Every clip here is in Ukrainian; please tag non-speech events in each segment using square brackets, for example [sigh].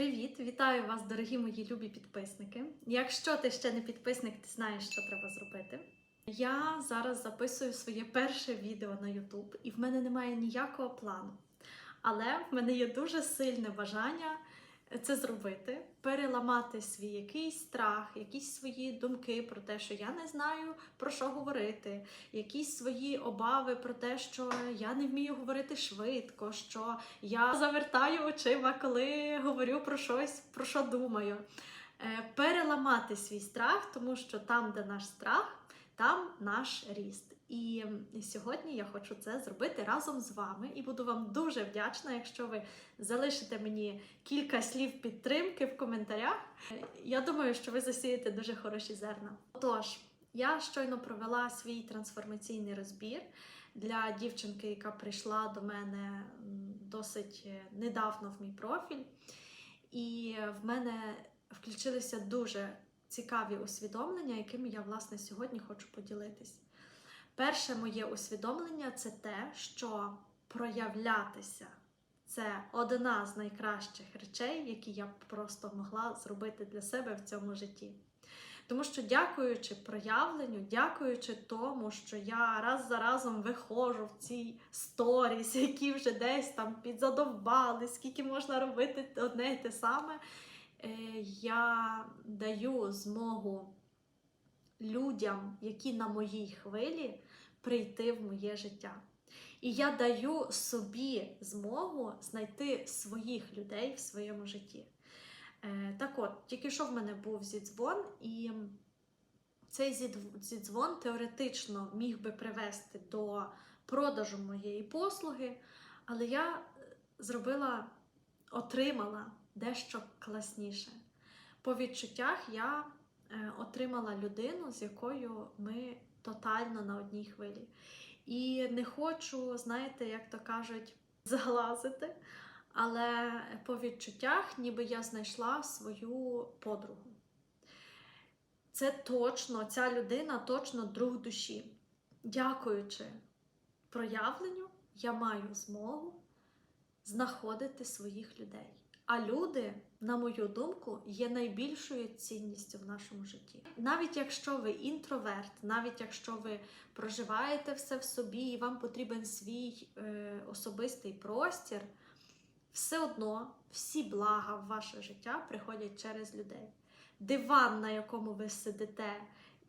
Привіт! Вітаю вас, дорогі мої любі підписники. Якщо ти ще не підписник, ти знаєш, що треба зробити. Я зараз записую своє перше відео на YouTube, і в мене немає ніякого плану. Але в мене є дуже сильне бажання це зробити, переламати свій якийсь страх, якісь свої думки про те, що я не знаю про що говорити, якісь свої обави про те, що я не вмію говорити швидко, що я завертаю очима, коли говорю про щось, про що думаю. Е, Переламати свій страх, тому що там, де наш страх, там наш ріст. І сьогодні я хочу це зробити разом з вами і буду вам дуже вдячна, якщо ви залишите мені кілька слів підтримки в коментарях. Я думаю, що ви засієте дуже хороші зерна. Отож, я щойно провела свій трансформаційний розбір для дівчинки, яка прийшла до мене досить е, недавно в мій профіль. І в мене включилися дуже цікаві усвідомлення, якими я власне сьогодні хочу поділитись. Перше моє усвідомлення це те, що проявлятися це одна з найкращих речей, які я просто могла зробити для себе в цьому житті. Тому що, дякуючи проявленню, дякуючи тому, що я раз за разом виходжу в ці сторіс, які вже десь там підзадовбали, скільки можна робити одне і те саме, е, я даю змогу людям, які на моїй хвилі, прийти в моє життя. І я даю собі змогу знайти своїх людей в своєму житті. Е, так от, тільки що в мене був зідзвон, і цей зідзвон теоретично міг би привести до продажу моєї послуги, але я зробила, отримала дещо класніше. По відчуттях я отримала людину, з якою ми тотально на одній хвилі. І не хочу, знаєте, як то кажуть, [laughs] заглазити. Але по відчуттях, ніби я знайшла свою подругу. Це точно, ця людина точно друг душі. Дякуючи проявленню, я маю змогу знаходити своїх людей. А люди, на мою думку, є найбільшою цінністю в нашому житті. Навіть якщо ви інтроверт, навіть якщо ви проживаєте все в собі і вам потрібен свій е, особистий простір, все одно всі блага в ваше життя приходять через людей. Диван, на якому ви сидите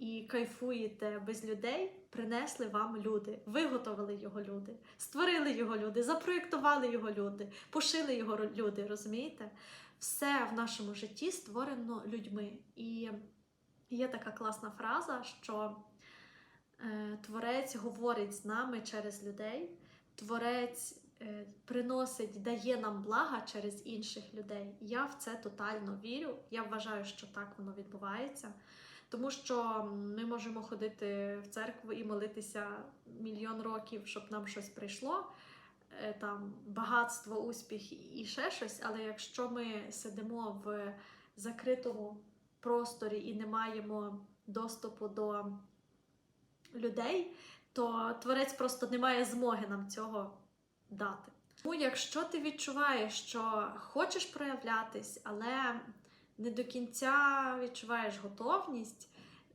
і кайфуєте без людей, принесли вам люди, виготовили його люди, створили його люди, запроєктували його люди, пошили його люди, розумієте? Все в нашому житті створено людьми. І є така класна фраза, що е, Творець говорить з нами через людей, Творець е, приносить, дає нам блага через інших людей. Я в це тотально вірю. Я вважаю, що так воно відбувається. Тому що ми можемо ходити в церкву і молитися мільйон років, щоб нам щось прийшло, е, там багатство, успіх і ще щось. Але якщо ми сидимо в закритому просторі і не маємо доступу до людей, то творець просто не має змоги нам цього дати. Тому, якщо ти відчуваєш, що хочеш проявлятись, але не до кінця відчуваєш готовність,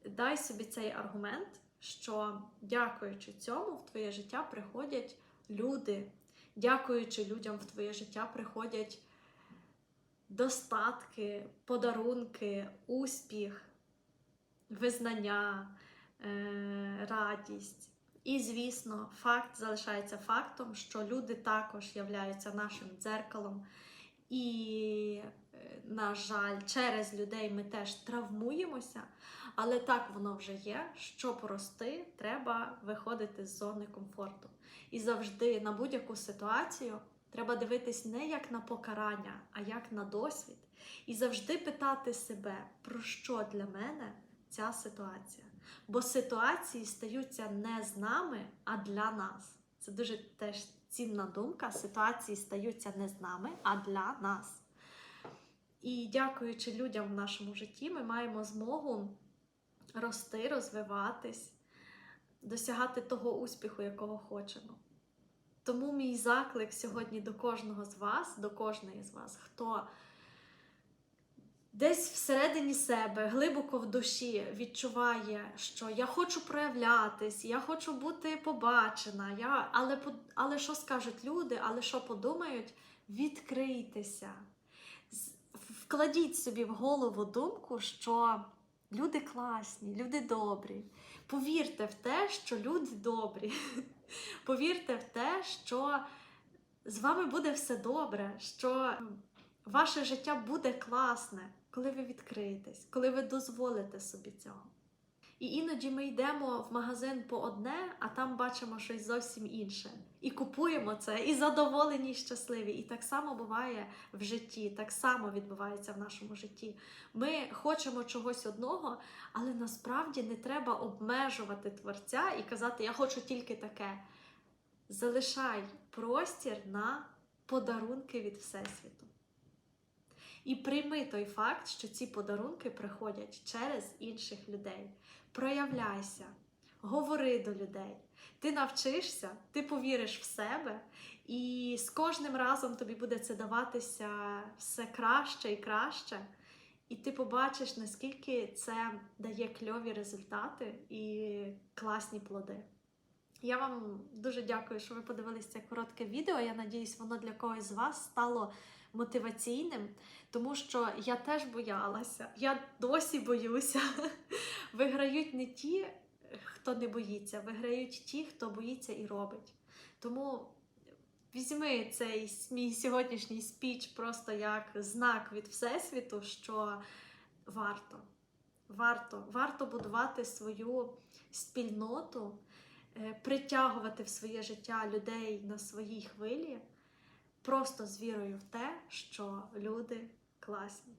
дай собі цей аргумент, що дякуючи цьому, в твоє життя приходять люди. Дякуючи людям в твоє життя приходять достатки, подарунки, успіх, визнання, е, радість. І, звісно, факт залишається фактом, що люди також являються нашим дзеркалом. І, е, на жаль, через людей ми теж травмуємося, але так воно вже є. Щоб рости, треба виходити з зони комфорту. І завжди на будь-яку ситуацію треба дивитись не як на покарання, а як на досвід. І завжди питати себе, про що для мене ця ситуація. Бо ситуації стаються не з нами, а для нас. Це дуже теж цінна думка. Ситуації стаються не з нами, а для нас. І дякуючи людям в нашому житті, ми маємо змогу рости, розвиватись, досягати того успіху, якого хочемо. Тому мій заклик сьогодні до кожного з вас, до кожної з вас, хто десь всередині себе, глибоко в душі відчуває, що я хочу проявлятись, я хочу бути побачена, я... але, але що скажуть люди, але що подумають, відкрийтеся. Вкладіть собі в голову думку, що люди класні, люди добрі. Повірте в те, що люди добрі. [laughs] Повірте в те, що з вами буде все добре, що ваше життя буде класне, коли ви відкриєтесь, коли ви дозволите собі цього. І іноді ми йдемо в магазин по одне, а там бачимо щось зовсім інше. І купуємо це, і задоволені, і щасливі. І так само буває в житті, так само відбувається в нашому житті. Ми хочемо чогось одного, але насправді не треба обмежувати творця і казати, я хочу тільки таке. Залишай простір на подарунки від Всесвіту. І прийми той факт, що ці подарунки приходять через інших людей. Проявляйся, говори до людей. Ти навчишся, ти повіриш в себе, і з кожним разом тобі буде це даватися все краще і краще. І ти побачиш, наскільки це дає кльові результати і класні плоди. Я вам дуже дякую, що ви подивилися це коротке відео. Я надіюсь, воно для когось з вас стало мотиваційним, тому що я теж боялася, я досі боюся. [laughs] Виграють не ті, хто не боїться, виграють ті, хто боїться і робить. Тому візьми цей мій сьогоднішній спіч просто як знак від Всесвіту, що варто, варто, варто будувати свою спільноту е, притягувати в своє життя людей на своїй хвилі, просто з вірою в те, що люди класні.